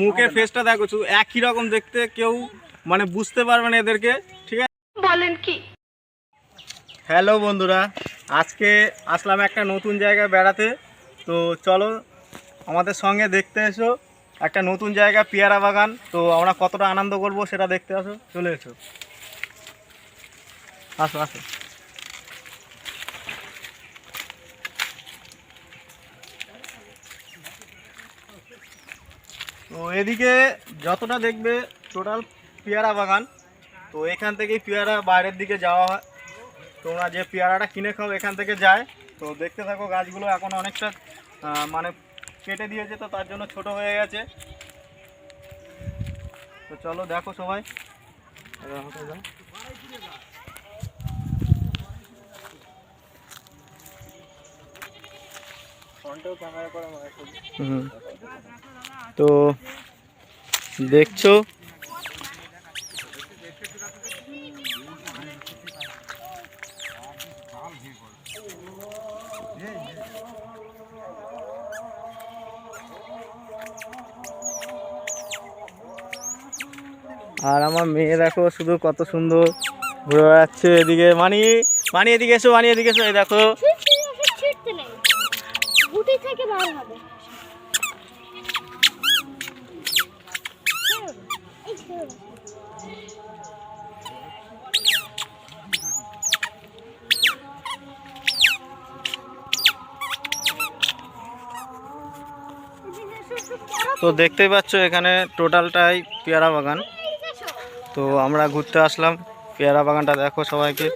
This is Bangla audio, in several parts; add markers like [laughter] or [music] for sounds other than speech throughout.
মুখের ফেসটা দেখো শুধু একই রকম দেখতে কেউ মানে বুঝতে পারবে না এদেরকে ঠিক আছে? বলেন কি? হ্যালো বন্ধুরা আজকে আসলাম একটা নতুন জায়গায় বেড়াতে। তো চলো আমাদের সঙ্গে দেখতে এসো একটা নতুন জায়গা পেয়ারা বাগান। তো আমরা কতটা আনন্দ করব সেটা দেখতে আসো চলে এসো। আসো আসো। তো এদিকে যতটা দেখবে টোটাল পেয়ারা বাগান। তো এখান থেকেই পেয়ারা বাইরের দিকে যাওয়া হয়। তোমরা যে পেয়ারাটা কিনে খাও, এখান থেকে যায়। তো দেখতে থাকো, গাছগুলো এখন অনেকটা মানে কেটে দিয়েছে তো, তার জন্য ছোট হয়ে গেছে। তো চলো, দেখো সবাই। তো দেখছ? আর আমার মেয়ে দেখো শুধু কত সুন্দর ঘুরে বেড়াচ্ছে এদিকে। মানি মানি এদিকে এসো, মানি এদিকে এসো, এই দেখো। হবে। তো দেখতেই পাচ্ছ, এখানে টোটালটাই পেয়ারা বাগান। তো আমরা ঘুরতে আসলাম। পেয়ারা বাগানটা দেখো সবাইকে।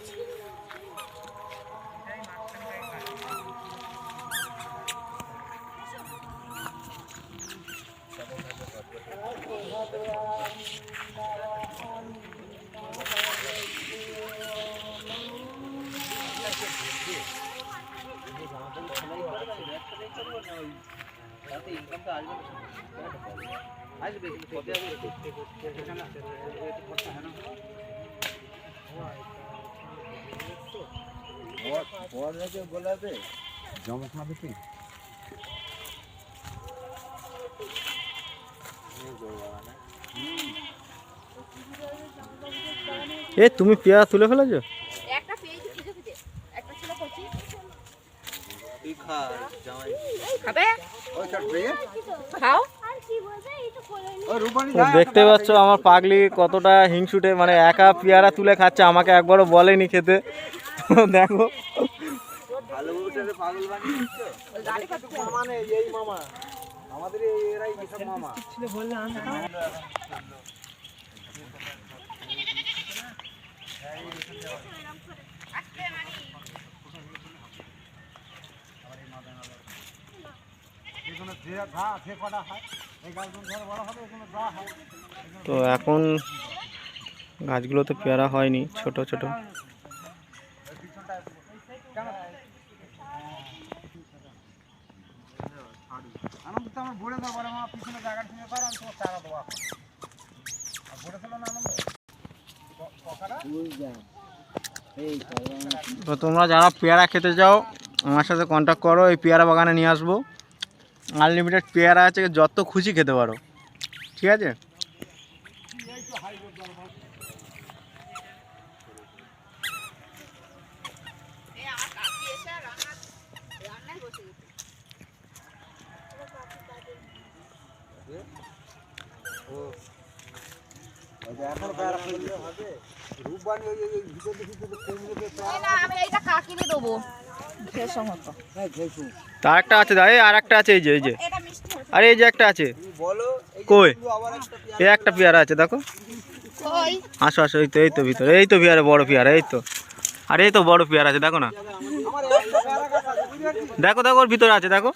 এ তুমি পেয়ারা তুলে ফেলেছো একটা পেয়েছি কিছু কিছু একটা ছিল কচি। খাবে? খাও আর কি বলবে এই তো দেখতে পাচ্ছ আমার পাগলি কতটা হিংসুটে মানে একা পেয়ারা তুলে খাচ্ছে আমাকে একবারও বলেনি খেতে। তো তো এখন গাছগুলোতে পেয়ারা হয়নি ছোট ছোট। তো তোমরা যারা পেয়ারা খেতে চাও আমার সাথে কন্ট্যাক্ট করো এই পেয়ারা বাগানে নিয়ে আসব। আনলিমিটেড পেয়ারা আছে যত খুশি খেতে পারো। ঠিক আছে? আমি এইটা কাকিনে দেবো। তার একটা আছে দা এই আর একটা আছে এই যে এই যে। আরে এই যে একটা আছে। কই? এই একটা পেয়ারা আছে দেখো। কই? আসো আসো এই তো এই তো ভিতরে এই তো পেয়ারা বড় পেয়ারা এই তো। আর এই তো বড় পেয়ারা আছে দেখো না। দেখো দেখো ওর ভিতরে আছে দেখো।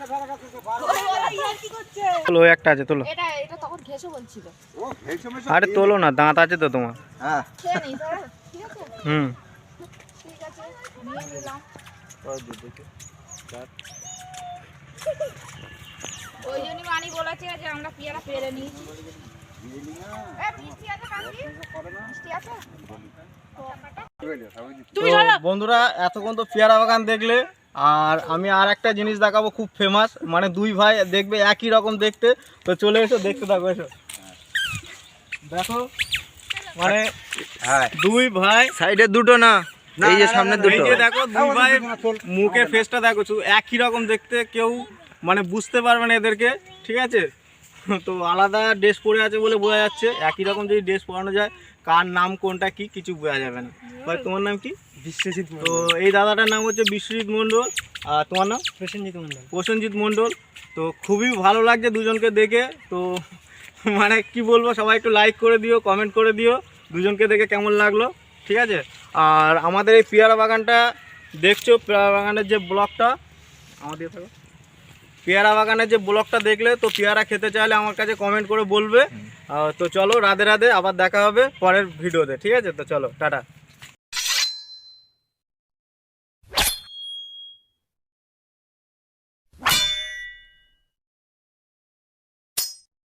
তোলো একটা আছে তোলো। এটা এটা তখন ঘেসো বলছিল। আরে তোলো না দাঁত আছে তো তোমার। আছে? হুম। ওই জন্যই মানি বলেছে যে আমরা পেয়ারা পেরে নিয়েছি। বন্ধুরা এতক্ষণ তো পেয়ারা বাগান দেখলে আর আমি আর একটা জিনিস দেখাবো খুব ফেমাস মানে দুই ভাই দেখবে একই রকম দেখতে। তো চলে এসো দেখতে থাকো এসো। দেখো মানে হ্যাঁ। দুই ভাই সাইডে দুটো না। এই যে সামনে দুটো। দেখো দুই ভাই মুখের ফেসটা দেখো একই রকম দেখতে কেউ মানে বুঝতে পারবে না এদেরকে ঠিক আছে? [laughs] তো আলাদা ড্রেস পরে আছে বলে বোঝা যাচ্ছে একই রকম যদি ড্রেস পরানো যায় কার নাম কোনটা কি কিছু বোঝা যাবে না। ভাই তোমার নাম কি? বিশ্বজিৎ তো এই দাদাটার নাম হচ্ছে বিশ্বজিৎ মণ্ডল আর তোমার নাম? প্রসেনজিৎ মন্ডল প্রসেনজিৎ মণ্ডল। তো খুবই ভালো লাগছে দুজনকে দেখে তো [laughs] মানে কি বলব সবাই একটু লাইক করে দিও কমেন্ট করে দিও দুজনকে দেখে কেমন লাগল? ঠিক আছে? আর আমাদের এই পেয়ারা বাগানটা দেখছ? পেয়ারা বাগানের যে ব্লকটা আমাদের থাকো। পেয়ারা বাগানের যে ব্লকটা দেখলে তো পেয়ারা খেতে চাইলে আমার কাছে কমেন্ট করে বলবে। তো চলো রাধে রাধে আবার দেখা হবে পরের ভিডিওতে। ঠিক আছে? তো চলো টাটা।